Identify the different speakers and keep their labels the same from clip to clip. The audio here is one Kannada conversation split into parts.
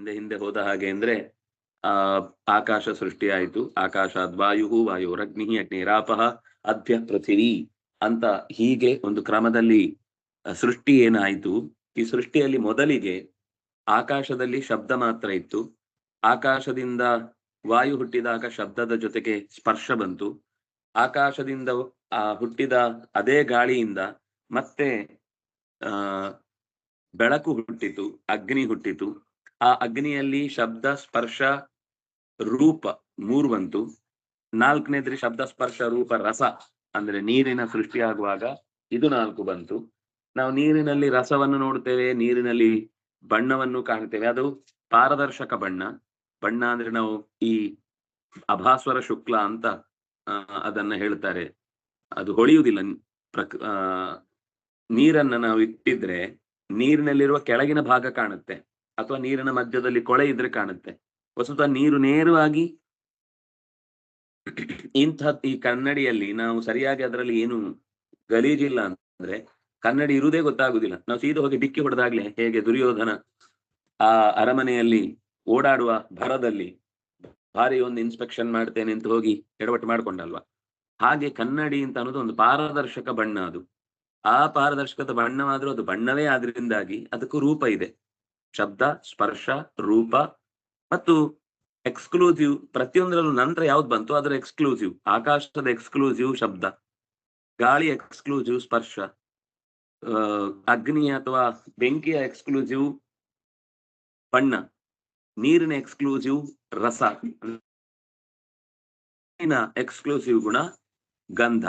Speaker 1: ಹಿಂದೆ ಹಿಂದೆ ಹೋದ ಹಾಗೆ ಅಂದ್ರೆ, ಆ, ಆಕಾಶ ಸೃಷ್ಟಿಯಾಯಿತು. ಆಕಾಶಾದ್ ವಾಯು ವಾಯುರಗ್ನಿ ಅಗ್ನಿರಾಪಃ ಅಭ್ಯ ಪೃಥಿವಿ ಅಂತ ಹೀಗೆ ಒಂದು ಕ್ರಮದಲ್ಲಿ ಸೃಷ್ಟಿ ಏನಾಯಿತು? ಈ ಸೃಷ್ಟಿಯಲ್ಲಿ ಮೊದಲಿಗೆ ಆಕಾಶದಲ್ಲಿ ಶಬ್ದ ಮಾತ್ರ ಇತ್ತು. ಆಕಾಶದಿಂದ ವಾಯು ಹುಟ್ಟಿದಾಗ ಶಬ್ದದ ಜೊತೆಗೆ ಸ್ಪರ್ಶ ಬಂತು. ಆಕಾಶದಿಂದ ಆ, ಹುಟ್ಟಿದ ಅದೇ ಗಾಳಿಯಿಂದ ಮತ್ತೆ, ಆ, ಬೆಳಕು ಹುಟ್ಟಿತು, ಅಗ್ನಿ ಹುಟ್ಟಿತು. ಆ ಅಗ್ನಿಯಲ್ಲಿ ಶಬ್ದ, ಸ್ಪರ್ಶ, ರೂಪ ಮೂರು ಬಂತು. ನಾಲ್ಕನೇದ್ರಿ ಶಬ್ದ, ಸ್ಪರ್ಶ, ರೂಪ, ರಸ ಅಂದ್ರೆ ನೀರಿನ ಸೃಷ್ಟಿಯಾಗುವಾಗ ಇದು ನಾಲ್ಕು ಬಂತು. ನಾವು ನೀರಿನಲ್ಲಿ ರಸವನ್ನು ನೋಡ್ತೇವೆ ನೀರಿನಲ್ಲಿ ಬಣ್ಣವನ್ನು ಕಾಣ್ತೇವೆ ಅದು ಪಾರದರ್ಶಕ ಬಣ್ಣ. ಬಣ್ಣ ಅಂದ್ರೆ ನಾವು ಈ ಅಭಾಸ್ವರ ಶುಕ್ಲ ಅಂತ ಅದನ್ನ ಹೇಳ್ತಾರೆ. ಅದು ಹೊಳೆಯುವುದಿಲ್ಲ. ಪ್ರಕ್ ನೀರನ್ನ ನಾವು ಇಟ್ಟಿದ್ರೆ ನೀರಿನಲ್ಲಿರುವ ಕೆಳಗಿನ ಭಾಗ ಕಾಣುತ್ತೆ. ಅಥವಾ ನೀರಿನ ಮಧ್ಯದಲ್ಲಿ ಕೊಳೆ ಇದ್ರೆ ಕಾಣುತ್ತೆ. ವಸ್ತುತ ನೀರು ನೇರವಾಗಿ ಇಂಥ ಈ ಕನ್ನಡಿಯಲ್ಲಿ ನಾವು ಸರಿಯಾಗಿ ಅದರಲ್ಲಿ ಏನು ಗಲೀಜಿಲ್ಲ ಅಂದ್ರೆ ಕನ್ನಡಿ ಇರುವುದೇ ಗೊತ್ತಾಗುದಿಲ್ಲ. ನಾವು ಸೀದಾ ಹೋಗಿ ಡಿಕ್ಕಿ ಹೊಡೆದಾಗ್ಲೆ ಹೇಗೆ ದುರ್ಯೋಧನ ಆ ಅರಮನೆಯಲ್ಲಿ ಓಡಾಡುವ ಭರದಲ್ಲಿ ಭಾರಿ ಒಂದು ಇನ್ಸ್ಪೆಕ್ಷನ್ ಮಾಡ್ತೇನೆ ಅಂತ ಹೋಗಿ ಎಡವಟ್ಟು ಮಾಡ್ಕೊಂಡಲ್ವಾ? ಹಾಗೆ ಕನ್ನಡಿ ಅಂತ ಅನ್ನೋದು ಒಂದು ಪಾರದರ್ಶಕ ಬಣ್ಣ ಅದು. ಆ ಪಾರದರ್ಶಕದ ಬಣ್ಣವಾದ್ರೂ ಅದು ಬಣ್ಣವೇ ಆದ್ರಿಂದಾಗಿ ಅದಕ್ಕೂ ರೂಪ ಇದೆ. ಶಬ್ದ, ಸ್ಪರ್ಶ, ರೂಪ ಮತ್ತು ಎಕ್ಸ್ಕ್ಲೂಸಿವ್ ಪ್ರತಿಯೊಂದರಲ್ಲೂ ನಂತರ ಯಾವ್ದು ಬಂತು? ಅದರ ಎಕ್ಸ್ಕ್ಲೂಸಿವ್ ಆಕಾಶದ ಎಕ್ಸ್ಕ್ಲೂಸಿವ್ ಶಬ್ದ, ಗಾಳಿ ಎಕ್ಸ್ಕ್ಲೂಸಿವ್ ಸ್ಪರ್ಶ ಅಗ್ನಿ ಅಥವಾ ಬೆಂಕಿಯ ಎಕ್ಸ್ಕ್ಲೂಸಿವ್ ಬಣ್ಣ, ನೀರಿನ ಎಕ್ಸ್ಕ್ಲೂಸಿವ್ ರಸ ಎಕ್ಸ್ಕ್ಲೂಸಿವ್ ಗುಣ ಗಂಧ.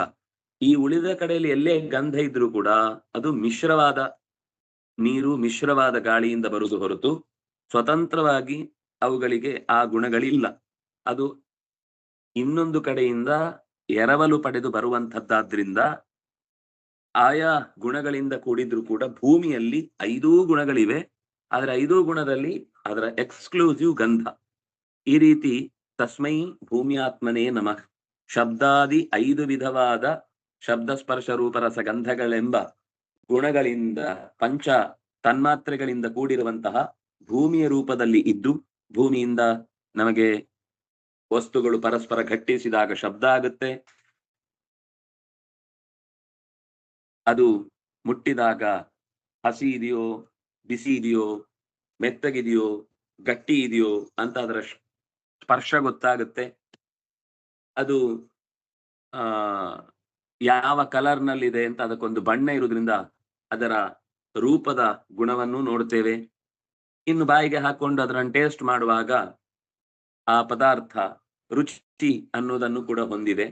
Speaker 1: ಈ ಉಳಿದ ಕಡೆಯಲ್ಲಿ ಎಲ್ಲೇ ಗಂಧ ಇದ್ರೂ ಕೂಡ ಅದು ಮಿಶ್ರವಾದ ನೀರು ಮಿಶ್ರವಾದ ಗಾಳಿಯಿಂದ ಬರುವುದು ಹೊರತು ಸ್ವತಂತ್ರವಾಗಿ ಅವುಗಳಿಗೆ ಆ ಗುಣಗಳಿಲ್ಲ. ಅದು ಇನ್ನೊಂದು ಕಡೆಯಿಂದ ಎರವಲು ಪಡೆದು ಬರುವಂತದ್ದಾದ್ರಿಂದ ಆಯಾ ಗುಣಗಳಿಂದ ಕೂಡಿದ್ರು ಕೂಡ ಭೂಮಿಯಲ್ಲಿ ಐದೂ ಗುಣಗಳಿವೆ. ಅದರ ಐದೂ ಗುಣದಲ್ಲಿ ಅದರ ಎಕ್ಸ್ಕ್ಲೂಸಿವ್ ಗಂಧ. ಈ ರೀತಿ ತಸ್ಮೈ ಭೂಮಿಯಾತ್ಮನೇ ನಮಃ. ಶಬ್ದಾದಿ ಐದು ವಿಧವಾದ ಶಬ್ದ ಸ್ಪರ್ಶ ರೂಪರಸ ಗಂಧಗಳೆಂಬ ಗುಣಗಳಿಂದ, ಪಂಚ ತನ್ಮಾತ್ರೆಗಳಿಂದ ಕೂಡಿರುವಂತಹ ಭೂಮಿಯ ರೂಪದಲ್ಲಿ ಇದ್ದು, ಭೂಮಿಯಿಂದ ನಮಗೆ ವಸ್ತುಗಳು ಪರಸ್ಪರ ಘಟ್ಟಿಸಿದಾಗ ಶಬ್ದ ಆಗುತ್ತೆ. ಅದು ಮುಟ್ಟಿದಾಗ ಹಸಿ ಇದೆಯೋ, ಬಿಸಿ ಇದೆಯೋ, ಮೆತ್ತಗಿದೆಯೋ, ಗಟ್ಟಿ ಇದೆಯೋ ಅಂತ ಅದರ ಸ್ಪರ್ಶ ಗೊತ್ತಾಗುತ್ತೆ. ಅದು, ಆ, ಯಾವ ಕಲರ್ ನಲ್ಲಿದೆ ಅಂತ ಅದಕ್ಕೊಂದು ಬಣ್ಣ ಇರುವುದರಿಂದ ಅದರ ರೂಪದ ಗುಣವನ್ನು ನೋಡ್ತೇವೆ ಇನ್ನು ಬಾಯಿಗೆ ಹಾಕೊಂಡು ಅದರನ್ನು ಟೇಸ್ಟ್ ಮಾಡುವಾಗ ಆ ಪದಾರ್ಥ ರುಚಿ ಅನ್ನೋದನ್ನು ಕೂಡ ಹೊಂದಿದೆ.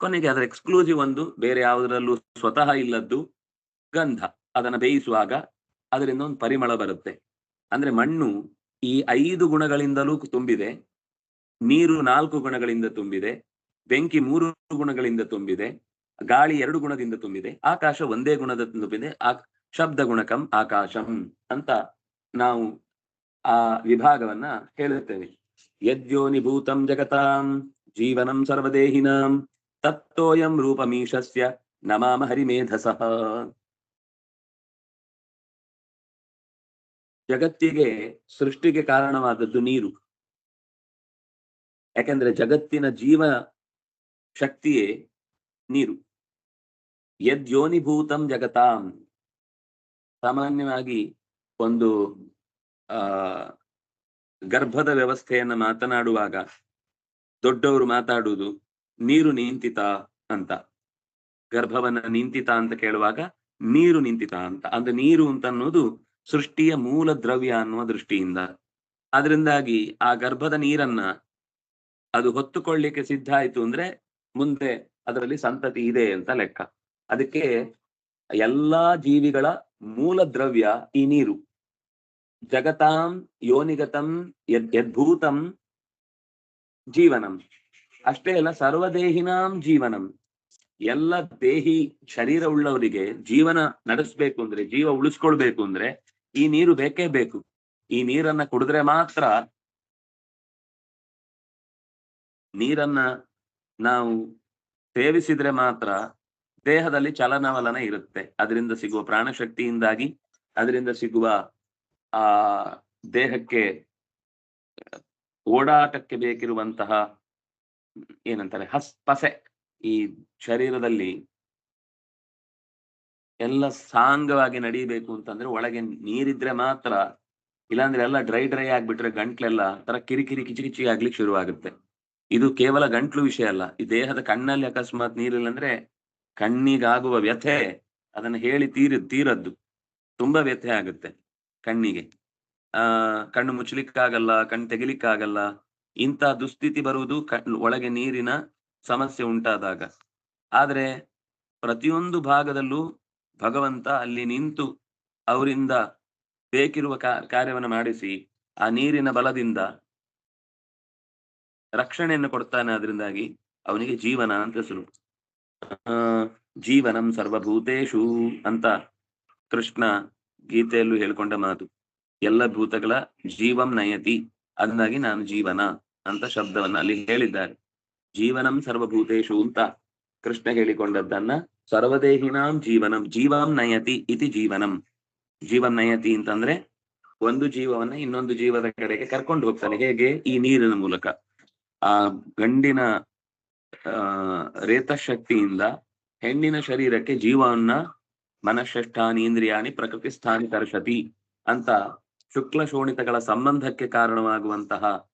Speaker 1: ಕೊನೆಗೆ ಅದರ ಎಕ್ಸ್ಕ್ಲೂಸಿವ್ ಒಂದು, ಬೇರೆ ಯಾವುದರಲ್ಲೂ ಸ್ವತಃ ಇಲ್ಲದ್ದು ಗಂಧ. ಅದನ್ನ ಬೇಯಿಸುವಾಗ ಅದರಿಂದ ಒಂದು ಪರಿಮಳ ಬರುತ್ತೆ. ಅಂದ್ರೆ ಮಣ್ಣು ಈ ಐದು ಗುಣಗಳಿಂದಲೂ ತುಂಬಿದೆ, ನೀರು ನಾಲ್ಕು ಗುಣಗಳಿಂದ ತುಂಬಿದೆ, ಬೆಂಕಿ ಮೂರು ಗುಣಗಳಿಂದ ತುಂಬಿದೆ ಗಾಳಿ ಎರಡು ಗುಣದಿಂದ ತುಂಬಿದೆ, ಆಕಾಶ ಒಂದೇ ಗುಣದ ತುಂಬಿದೆ ಆ ಶಬ್ದ ಗುಣಕಂ ಆಕಾಶಂ ಅಂತ ನಾವು ಆ ವಿಭಾಗವನ್ನ ಹೇಳುತ್ತೇವೆ. ಯದ್ಯೋನಿಭೂತಂ ಜಗತಾಂ, ಜೀವನಂ ಸರ್ವದೇಹಿನಾಂ, ತತ್ತೋಯಂ ರೂಪಮೀಶಸ್ಯ, ನಮಾಮ ಹರಿಮೇಧಸಃ. ಜಗತ್ತಿಗೆ ಸೃಷ್ಟಿಗೆ ಕಾರಣವಾದದ್ದು ನೀರು. ಯಾಕೆಂದ್ರೆ ಜಗತ್ತಿನ ಜೀವ ಶಕ್ತಿಯೇ ನೀರು. ಯದ್ಯೋನಿಭೂತಂ ಜಗತಾಂ. ಸಾಮಾನ್ಯವಾಗಿ ಒಂದು, ಆ, ಗರ್ಭದ ವ್ಯವಸ್ಥೆಯನ್ನ ಮಾತನಾಡುವಾಗ ದೊಡ್ಡವರು ಮಾತಾಡುವುದು ನೀರು ನಿಂತಿತ ಅಂತ. ಗರ್ಭವನ್ನ ನಿಂತಿತ ಅಂತ ಕೇಳುವಾಗ ನೀರು ನಿಂತಿತ ಅಂತ. ಅಂದ್ರೆ ನೀರು ಅಂತ ಅನ್ನೋದು ಸೃಷ್ಟಿಯ ಮೂಲ ದ್ರವ್ಯ ಅನ್ನುವ ದೃಷ್ಟಿಯಿಂದ. ಅದರಿಂದಾಗಿ ಆ ಗರ್ಭದ ನೀರನ್ನ ಅದು ಹೊತ್ತುಕೊಳ್ಳಿಕ್ಕೆ ಸಿದ್ಧ ಆಯ್ತು ಅಂದ್ರೆ ಮುಂದೆ ಅದರಲ್ಲಿ ಸಂತತಿ ಇದೆ ಅಂತ ಲೆಕ್ಕ. ಅದಕ್ಕೆ ಎಲ್ಲಾ ಜೀವಿಗಳ ಮೂಲ ದ್ರವ್ಯ ಈ ನೀರು. ಜಗತಾಂ ಯೋನಿಗತಂ ಯದ್ ಯದ್ಭೂತಂ ಜೀವನಂ. ಅಷ್ಟೇ ಅಲ್ಲ ಸರ್ವದೇಹಿನಾಂ ಜೀವನಂ. ಎಲ್ಲ ದೇಹಿ ಶರೀರ ಉಳ್ಳವರಿಗೆ ಜೀವನ ನಡೆಸ್ಬೇಕು ಅಂದ್ರೆ, ಜೀವ ಉಳಿಸ್ಕೊಳ್ಬೇಕು ಅಂದ್ರೆ ಈ ನೀರು ಬೇಕೇ ಬೇಕು. ಈ ನೀರನ್ನ ಕುಡಿದ್ರೆ ಮಾತ್ರ ನೀರನ್ನ ನಾವು ಸೇವಿಸಿದ್ರೆ ಮಾತ್ರ ದೇಹದಲ್ಲಿ ಚಲನವಲನ ಇರುತ್ತೆ. ಅದರಿಂದ ಸಿಗುವ ಪ್ರಾಣಶಕ್ತಿಯಿಂದಾಗಿ, ಅದರಿಂದ ಸಿಗುವ, ಆ, ದೇಹಕ್ಕೆ ಓಡಾಟಕ್ಕೆ ಬೇಕಿರುವಂತಹ, ಏನಂತಾರೆ, ಹಸ್, ಪಸೆ ಈ ಶರೀರದಲ್ಲಿ ಎಲ್ಲ ಸಾಂಗವಾಗಿ ನಡೀಬೇಕು ಅಂತಂದ್ರೆ ಒಳಗೆ ನೀರಿದ್ರೆ ಮಾತ್ರ, ಇಲ್ಲಾಂದ್ರೆ ಎಲ್ಲ ಡ್ರೈ ಡ್ರೈ ಆಗ್ಬಿಟ್ರೆ ಗಂಟ್ಲೆಲ್ಲ ತರ ಕಿರಿಕಿರಿ ಕಿಚಿ ಕಿಚಿ ಆಗ್ಲಿಕ್ಕೆ ಶುರುವಾಗುತ್ತೆ. ಇದು ಕೇವಲ ಗಂಟ್ಲು ವಿಷಯ ಅಲ್ಲ. ಈ ದೇಹದ ಕಣ್ಣಲ್ಲಿ ಅಕಸ್ಮಾತ್ ನೀರಿಲ್ಲ ಅಂದ್ರೆ ಕಣ್ಣಿಗಾಗುವ ವ್ಯಥೆ ಅದನ್ನು ಹೇಳಿ ತೀರಿ, ತೀರದ್ದು. ತುಂಬಾ ವ್ಯಥೆ ಆಗುತ್ತೆ ಕಣ್ಣಿಗೆ. ಆ, ಕಣ್ಣು ಮುಚ್ಚಲಿಕ್ಕಾಗಲ್ಲ, ಕಣ್ಣು ತೆಗಿಲಿಕ್ಕಾಗಲ್ಲ, ಇಂಥ ದುಸ್ಥಿತಿ ಬರುವುದು ಒಳಗೆ ನೀರಿನ ಸಮಸ್ಯೆ ಉಂಟಾದಾಗ. ಆದ್ರೆ ಪ್ರತಿಯೊಂದು ಭಾಗದಲ್ಲೂ ಭಗವಂತ ಅಲ್ಲಿ ನಿಂತು ಅವರಿಂದ ಬೇಕಿರುವ ಕಾರ್ಯವನ್ನು ಮಾಡಿಸಿ ಆ ನೀರಿನ ಬಲದಿಂದ ರಕ್ಷಣೆಯನ್ನು ಕೊಡ್ತಾನೆ ಅದರಿಂದಾಗಿ ಅವನಿಗೆ ಜೀವನ ಅಂತ ಹೆಸರು. ಆ, ಜೀವನಂ ಸರ್ವಭೂತೇಶು ಅಂತ ಕೃಷ್ಣ ಗೀತೆಯಲ್ಲೂ ಹೇಳ್ಕೊಂಡ ಮಾತು. ಎಲ್ಲ ಭೂತಗಳ ಜೀವಂ ನಯತಿ ಅದನ್ನಾಗಿ ನಾನು ಜೀವನ ಅಂತ ಶಬ್ದವನ್ನ ಅಲ್ಲಿ ಹೇಳಿದ್ದಾರೆ. ಜೀವನಂ ಸರ್ವಭೂತೇಶು ಅಂತ ಕೃಷ್ಣ ಹೇಳಿಕೊಂಡದ್ದನ್ನ ಸರ್ವದೇಹಿನಾಂ ಜೀವನಂ, ಜೀವಂ ನಯತಿ ಇತಿ ಜೀವನಂ. ಜೀವಂ ನಯತಿ ಅಂತಂದ್ರೆ ಒಂದು ಜೀವವನ್ನ ಇನ್ನೊಂದು ಜೀವದ ಕಡೆಗೆ ಕರ್ಕೊಂಡು ಹೋಗ್ತಾನೆ. ಹೇಗೆ? ಈ ನೀರಿನ ಮೂಲಕ. ಆ ಗಂಡಿನ, ಆ, ರೇತಶಕ್ತಿಯಿಂದ ಹೆಣ್ಣಿನ ಶರೀರಕ್ಕೆ ಜೀವವನ್ನ ಮನಃಷ್ಠಾನಿ ಇಂದ್ರಿಯಾನಿ ಪ್ರಕೃತಿ ಸ್ಥಾನಿ ತರ್ಷತಿ ಅಂತ ಶುಕ್ಲ ಶೋಣಿತಗಳ ಸಂಬಂಧಕ್ಕೆ ಕಾರಣವಾಗುವಂತಹ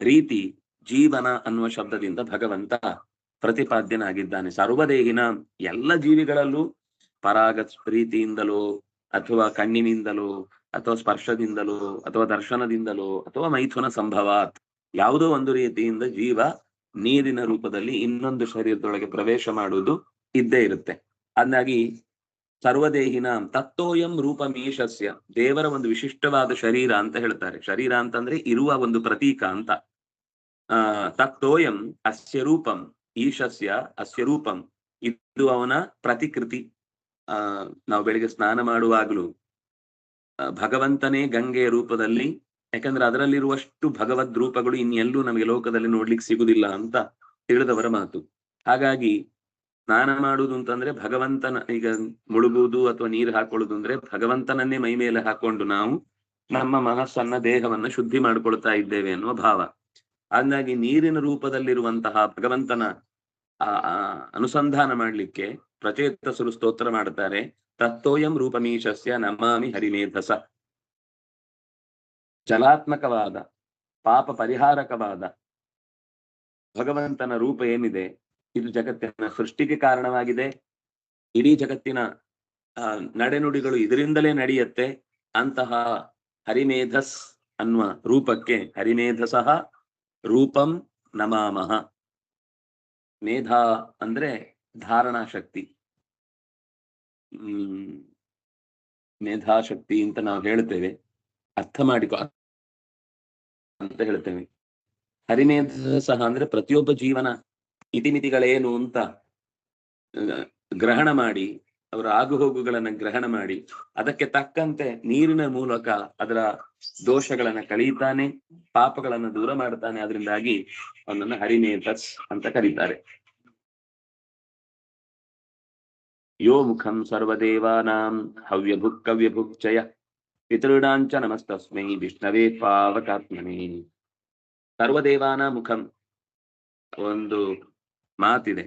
Speaker 1: ರೀತಿ ಜೀವನ ಅನ್ನುವ ಶಬ್ದದಿಂದ ಭಗವಂತ ಪ್ರತಿಪಾದ್ಯನಾಗಿದ್ದಾನೆ. ಸರ್ವದೇಹಿನ ಎಲ್ಲ ಜೀವಿಗಳಲ್ಲೂ ಪರಾಗ ಪ್ರೀತಿಯಿಂದಲೋ ಅಥವಾ ಕಣ್ಣಿನಿಂದಲೋ ಅಥವಾ ಸ್ಪರ್ಶದಿಂದಲೋ ಅಥವಾ ದರ್ಶನದಿಂದಲೋ ಅಥವಾ ಮೈಥುನ ಸಂಭವಾತ್ ಯಾವುದೋ ಒಂದು ರೀತಿಯಿಂದ ಜೀವ ನೀರಿನ ರೂಪದಲ್ಲಿ ಇನ್ನೊಂದು ಶರೀರದೊಳಗೆ ಪ್ರವೇಶ ಮಾಡುವುದು ಇದ್ದೇ ಇರುತ್ತೆ. ಅಂದಾಗಿ ಸರ್ವದೇಹಿನ ತತ್ತೋಯಂ ರೂಪ ಮೀಶಸ್ಯ ದೇವರ ಒಂದು ವಿಶಿಷ್ಟವಾದ ಶರೀರ ಅಂತ ಹೇಳ್ತಾರೆ. ಶರೀರ ಅಂತಂದ್ರೆ ಇರುವ ಒಂದು ಪ್ರತೀಕ ಅಂತ. ಆ, ತತ್ತೋಯಂ ಅಸ್ಯ ರೂಪಂ, ಈಶಸ್ಯ ಅಸ್ಯ ರೂಪಂ, ಇದು ಅವನ ಪ್ರತಿಕೃತಿ. ಆ, ನಾವು ಬೆಳಿಗ್ಗೆ ಸ್ನಾನ ಮಾಡುವಾಗಲೂ ಭಗವಂತನೇ ಗಂಗೆಯ ರೂಪದಲ್ಲಿ ಯಾಕಂದ್ರೆ ಅದರಲ್ಲಿರುವಷ್ಟು ಭಗವದ್ ರೂಪಗಳು ಇನ್ನೆಲ್ಲೂ ನಮಗೆ ಲೋಕದಲ್ಲಿ ನೋಡ್ಲಿಕ್ಕೆ ಸಿಗುದಿಲ್ಲ ಅಂತ ತಿಳಿದವರ ಮಾತು. ಹಾಗಾಗಿ ಸ್ನಾನ ಮಾಡುವುದು ಅಂತಂದ್ರೆ ಭಗವಂತನ, ಈಗ ಮುಳುಗುವುದು ಅಥವಾ ನೀರು ಹಾಕೊಳ್ಳುದು ಅಂದ್ರೆ ಭಗವಂತನನ್ನೇ ಮೈ ಮೇಲೆ ಹಾಕೊಂಡು ನಾವು ನಮ್ಮ ಮನಸ್ಸನ್ನ, ದೇಹವನ್ನ ಶುದ್ಧಿ ಮಾಡ್ಕೊಳ್ತಾ ಇದ್ದೇವೆ ಅನ್ನುವ ಭಾವ. ಹಾಗಾಗಿ ನೀರಿನ ರೂಪದಲ್ಲಿರುವಂತಹ ಭಗವಂತನ ಆ, ಅನುಸಂಧಾನ ಮಾಡ್ಲಿಕ್ಕೆ ಪ್ರಚೇತಸರು ಸ್ತೋತ್ರ ಮಾಡ್ತಾರೆ. ತತ್ತೋಯಂ ರೂಪಮೀಶಸ್ಯ ನಮಾಮಿ ಹರಿಮೇಧಸ. ಜಲಾತ್ಮಕವಾದ, ಪಾಪ ಪರಿಹಾರಕವಾದ ಭಗವಂತನ ರೂಪ ಏನಿದೆ, ಇದು ಜಗತ್ತಿನ ಸೃಷ್ಟಿಗೆ ಕಾರಣವಾಗಿದೆ. ಇಡೀ ಜಗತ್ತಿನ ನಡೆನುಡಿಗಳು ಇದರಿಂದಲೇ ನಡೆಯುತ್ತೆ. ಅಂತಹ ಹರಿಮೇಧಸ್ ಅನ್ನುವ ರೂಪಕ್ಕೆ ಹರಿಮೇಧಸಃ ರೂಪಂ ನಮಾಮಹ ಮೇಧ ಅಂದ್ರೆ ಧಾರಣಾ ಶಕ್ತಿ ಮೇಧಾಶಕ್ತಿ ಅಂತ ನಾವು ಹೇಳ್ತೇವೆ. ಅರ್ಥ ಮಾಡಿಕೊ, ಅಂತ ಹೇಳ್ತೇನೆ. ಹರಿಮೇಧ ಸಹ ಅಂದ್ರೆ ಪ್ರತಿಯೊಬ್ಬ ಜೀವನ ಇತಿಮಿತಿಗಳೇನು ಅಂತ ಗ್ರಹಣ ಮಾಡಿ, ಅವರ ಆಗುಹೋಗುಗಳನ್ನ ಗ್ರಹಣ ಮಾಡಿ, ಅದಕ್ಕೆ ತಕ್ಕಂತೆ ನೀರಿನ ಮೂಲಕ ಅದರ ದೋಷಗಳನ್ನ ಕಳೀತಾನೆ ಪಾಪಗಳನ್ನ ದೂರ ಮಾಡ್ತಾನೆ ಅದರಿಂದಾಗಿ ಅವನನ್ನ ಹರಿನೇತಸ್ ಅಂತ ಕರೀತಾರೆ. ಯೋ ಮುಖಂ ಸರ್ವದೇವಾನಾಂ ಹವ್ಯಭುಕ್ ಕವ್ಯಭುಕ್ಚಯ ಪಿತೃಣಾಂಚ ನಮಸ್ತಸ್ಮೈ ವಿಷ್ಣವೇ ಪಾವಕಾತ್ಮನೇ ಸರ್ವದೇವಾನ ಮುಖಂ ಒಂದು ಮಾತಿದೆ.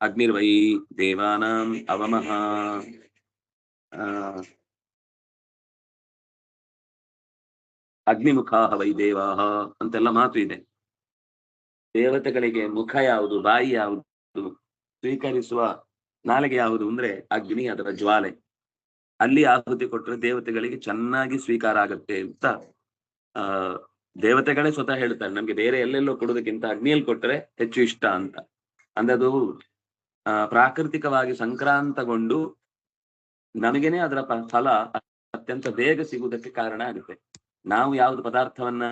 Speaker 1: ಅಗ್ನಿರ್ವೈ ದೇವಾನಾಂ ಅವಮಃ ಆ ಅಗ್ನಿಮುಖಾ ವೈ ದೇವಾಹ ಅಂತೆಲ್ಲ ಮಾತು ಇದೆ. ದೇವತೆಗಳಿಗೆ ಮುಖ ಯಾವುದು, ಬಾಯಿ ಯಾವುದು, ಸ್ವೀಕರಿಸುವ ನಾಲಿಗೆ ಯಾವುದು ಅಂದ್ರೆ ಅಗ್ನಿ ಅದರ ಜ್ವಾಲೆ. ಅಲ್ಲಿ ಆಹುತಿ ಕೊಟ್ಟರೆ ದೇವತೆಗಳಿಗೆ ಚೆನ್ನಾಗಿ ಸ್ವೀಕಾರ ಆಗತ್ತೆ ಅಂತ, ಆ, ದೇವತೆಗಳೇ ಸ್ವತಃ ಹೇಳ್ತಾರೆ. ನಮ್ಗೆ ಬೇರೆ ಎಲ್ಲೆಲ್ಲೋ ಕೊಡೋದಕ್ಕಿಂತ ಅಗ್ನಿಯಲ್ಲಿ ಕೊಟ್ರೆ ಹೆಚ್ಚು ಇಷ್ಟ ಅಂತ. ಅಂದ್ರೆ ಅದು ಪ್ರಾಕೃತಿಕವಾಗಿ ಸಂಕ್ರಾಂತಗೊಂಡು ನಮಗೇನೆ ಅದರ ಫಲ ಅತ್ಯಂತ ಬೇಗ ಸಿಗುವುದಕ್ಕೆ ಕಾರಣ ಆಗುತ್ತೆ. ನಾವು ಯಾವ್ದು ಪದಾರ್ಥವನ್ನ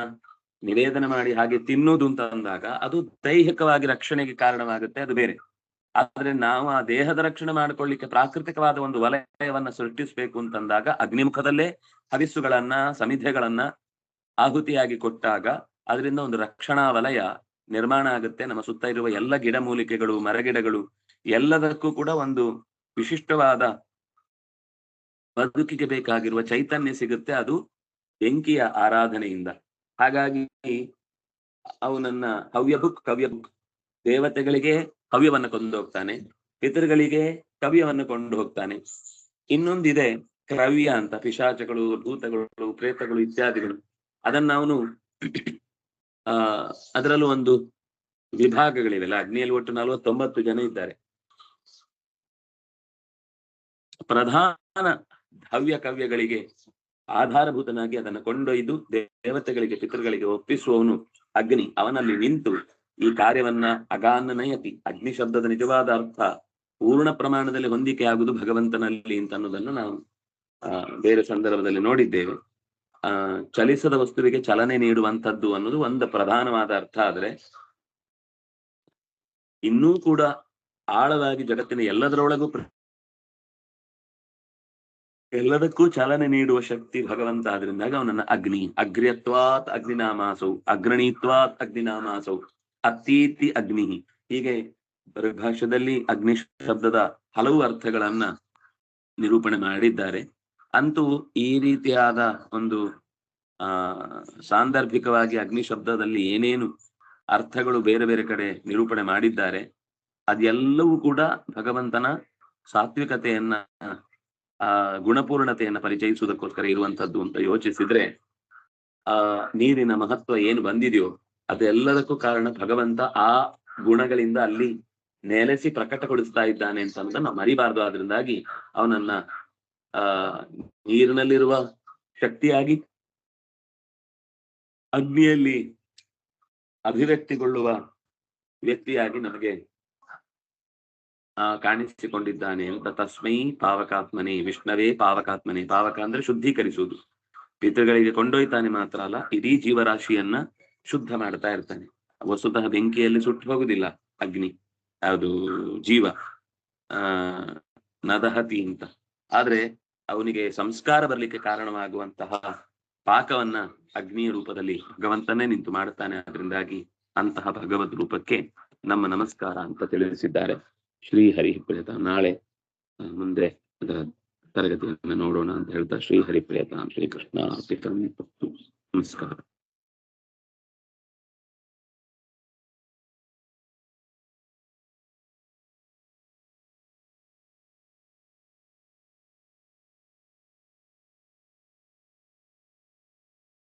Speaker 1: ನಿವೇದನೆ ಮಾಡಿ ಹಾಗೆ ತಿನ್ನುವುದು ಅಂತ ಅಂದಾಗ ಅದು ದೈಹಿಕವಾಗಿ ರಕ್ಷಣೆಗೆ ಕಾರಣವಾಗುತ್ತೆ, ಅದು ಬೇರೆ. ಆದ್ರೆ ನಾವು ಆ ದೇಹದ ರಕ್ಷಣೆ ಮಾಡ್ಕೊಳ್ಳಿಕ್ಕೆ ಪ್ರಾಕೃತಿಕವಾದ ಒಂದು ವಲಯವನ್ನ ಸೃಷ್ಟಿಸಬೇಕು ಅಂತಂದಾಗ ಅಗ್ನಿಮುಖದಲ್ಲೇ ಹವಿಸ್ಸುಗಳನ್ನ ಸಮಿಧೆಗಳನ್ನ ಆಹುತಿಯಾಗಿ ಕೊಟ್ಟಾಗ ಅದರಿಂದ ಒಂದು ರಕ್ಷಣಾ ವಲಯ ನಿರ್ಮಾಣ ಆಗುತ್ತೆ. ನಮ್ಮ ಸುತ್ತ ಇರುವ ಎಲ್ಲ ಗಿಡಮೂಲಿಕೆಗಳು ಮರಗಿಡಗಳು ಎಲ್ಲದಕ್ಕೂ ಕೂಡ ಒಂದು ವಿಶಿಷ್ಟವಾದ ಬದುಕಿಗೆ ಬೇಕಾಗಿರುವ ಚೈತನ್ಯ ಸಿಗುತ್ತೆ. ಅದು ಬೆಂಕಿಯ ಆರಾಧನೆಯಿಂದ. ಹಾಗಾಗಿ ಅವನನ್ನ ಹವ್ಯಭುಕ್, ಕವ್ಯಭುಕ್ ದೇವತೆಗಳಿಗೆ ಹವ್ಯವನ್ನ ಕೊಂಡು ಹೋಗ್ತಾನೆ ಪಿತೃಗಳಿಗೆ ಕವ್ಯವನ್ನು ಕೊಂಡು ಹೋಗ್ತಾನೆ ಇನ್ನೊಂದಿದೆ ಕ್ರವ್ಯ ಅಂತ, ಪಿಶಾಚಗಳು ಭೂತಗಳು ಪ್ರೇತಗಳು ಇತ್ಯಾದಿಗಳು. ಅದನ್ನ ಅವನು, ಆ, ಅದರಲ್ಲೂ ಒಂದು ವಿಭಾಗಗಳಿವೆಲ್ಲ. ಅಗ್ನಿಯಲ್ಲಿ ಒಟ್ಟು ನಲವತ್ತೊಂಬತ್ತು ಜನ ಇದ್ದಾರೆ. ಪ್ರಧಾನ ಹವ್ಯ ಕವ್ಯಗಳಿಗೆ ಆಧಾರಭೂತನಾಗಿ ಅದನ್ನು ಕೊಂಡೊಯ್ದು ದೇವತೆಗಳಿಗೆ, ಪಿತೃಗಳಿಗೆ ಒಪ್ಪಿಸುವವನು ಅಗ್ನಿ. ಅವನಲ್ಲಿ ನಿಂತು ಈ ಕಾರ್ಯವನ್ನ ಅಗಾನ್ನ ನಯತಿ, ಅಗ್ನಿ ಶಬ್ದದ ನಿಜವಾದ ಅರ್ಥ, ಪೂರ್ಣ ಪ್ರಮಾಣದಲ್ಲಿ ಹೊಂದಿಕೆ ಆಗುವುದು ಭಗವಂತನಲ್ಲಿ ಅಂತ ಅನ್ನೋದನ್ನು ನಾವು ಬೇರೆ ಸಂದರ್ಭದಲ್ಲಿ ನೋಡಿದ್ದೇವೆ. ಆ, ಚಲಿಸದ ವಸ್ತುವಿಗೆ ಚಲನೆ ನೀಡುವಂತದ್ದು ಅನ್ನೋದು ಒಂದು ಪ್ರಧಾನವಾದ ಅರ್ಥ. ಆದ್ರೆ ಇನ್ನೂ ಕೂಡ ಆಳವಾಗಿ ಜಗತ್ತಿನ ಎಲ್ಲದರೊಳಗೂ ಎಲ್ಲದಕ್ಕೂ ಚಾಲನೆ ನೀಡುವ ಶಕ್ತಿ ಭಗವಂತ ಆದ್ರಿಂದಾಗ ಅವನನ್ನ ಅಗ್ನಿ, ಅಗ್ರ್ಯತ್ವಾತ್ ಅಗ್ನಿನಾಮಾಸೌ, ಅಗ್ರಣೀತ್ವಾತ್ ಅಗ್ನಿನಾಮಾಸೌ. ಅತೀತಿ ಅಗ್ನಿ. ಹೀಗೆ ಭಾಷೆಯಲ್ಲಿ ಅಗ್ನಿ ಶಬ್ದದ ಹಲವು ಅರ್ಥಗಳನ್ನ ನಿರೂಪಣೆ ಮಾಡಿದ್ದಾರೆ. ಅಂತೂ ಈ ರೀತಿಯಾದ ಒಂದು, ಆ, ಸಾಂದರ್ಭಿಕವಾಗಿ ಅಗ್ನಿ ಶಬ್ದದಲ್ಲಿ ಏನೇನು ಅರ್ಥಗಳು ಬೇರೆ ಬೇರೆ ಕಡೆ ನಿರೂಪಣೆ ಮಾಡಿದ್ದಾರೆ, ಅದೆಲ್ಲವೂ ಕೂಡ ಭಗವಂತನ ಸಾತ್ವಿಕತೆಯನ್ನ, ಆ, ಗುಣಪೂರ್ಣತೆಯನ್ನ ಪರಿಚಯಿಸುವುದಕ್ಕೋಸ್ಕರ ಇರುವಂತದ್ದು ಅಂತ ಯೋಚಿಸಿದ್ರೆ, ಆ, ನೀರಿನ ಮಹತ್ವ ಏನು ಬಂದಿದೆಯೋ ಅದೆಲ್ಲದಕ್ಕೂ ಕಾರಣ ಭಗವಂತ ಆ ಗುಣಗಳಿಂದ ಅಲ್ಲಿ ನೆಲೆಸಿ ಪ್ರಕಟಗೊಳಿಸ್ತಾ ಇದ್ದಾನೆ ಅಂತ ಅನ್ನೋದನ್ನ ನಾವು ಮರಿಬಾರ್ದು. ಆದ್ರಿಂದಾಗಿ ಅವನನ್ನ, ಆ, ನೀರಿನಲ್ಲಿರುವ ಶಕ್ತಿಯಾಗಿ ಅಗ್ನಿಯಲ್ಲಿ ಅಭಿವ್ಯಕ್ತಿಗೊಳ್ಳುವ ವ್ಯಕ್ತಿಯಾಗಿ ನಮಗೆ, ಆ, ಕಾಣಿಸಿಕೊಂಡಿದ್ದಾನೆ ಅಂತ ತಸ್ಮೈ ಪಾವಕಾತ್ಮನೆ. ವಿಷ್ಣವೇ ಪಾವಕಾತ್ಮನೆ. ಪಾವಕ ಅಂದ್ರೆ ಶುದ್ಧೀಕರಿಸುವುದು. ಪಿತೃಗಳಿಗೆ ಕೊಂಡೊಯ್ತಾನೆ ಮಾತ್ರ ಅಲ್ಲ, ಇಡೀ ಜೀವರಾಶಿಯನ್ನ ಶುದ್ಧ ಮಾಡ್ತಾ ಇರ್ತಾನೆ. ವಸ್ತುತಃ ಬೆಂಕಿಯಲ್ಲಿ ಸುಟ್ಟು ಹೋಗುದಿಲ್ಲ, ಅಗ್ನಿ, ಅದು ಜೀವ, ಆ ನದಹತಿ ಅಂತ. ಆದ್ರೆ ಅವನಿಗೆ ಸಂಸ್ಕಾರ ಬರ್ಲಿಕ್ಕೆ ಕಾರಣವಾಗುವಂತಹ ಪಾಕವನ್ನ ಅಗ್ನಿಯ ರೂಪದಲ್ಲಿ ಭಗವಂತನೇ ನಿಂತು ಮಾಡುತ್ತಾನೆ. ಅದರಿಂದಾಗಿ ಅಂತಹ ಭಗವದ್ ರೂಪಕ್ಕೆ ನಮ್ಮ ನಮಸ್ಕಾರ ಅಂತ ತಿಳಿಸಿದ್ದಾರೆ. ಶ್ರೀ ಹರಿ ಪ್ರಿಯತ ನಾಳೆ ಮುಂದೆ ಅದರ ತರಗತಿಯನ್ನು ನೋಡೋಣ ಅಂತ ಹೇಳ್ತಾ ಶ್ರೀ ಹರಿ ಪ್ರಿಯತ ಶ್ರೀ ಕೃಷ್ಣ ಅರ್ಪಿತಂ ನಮಸ್ಕಾರ.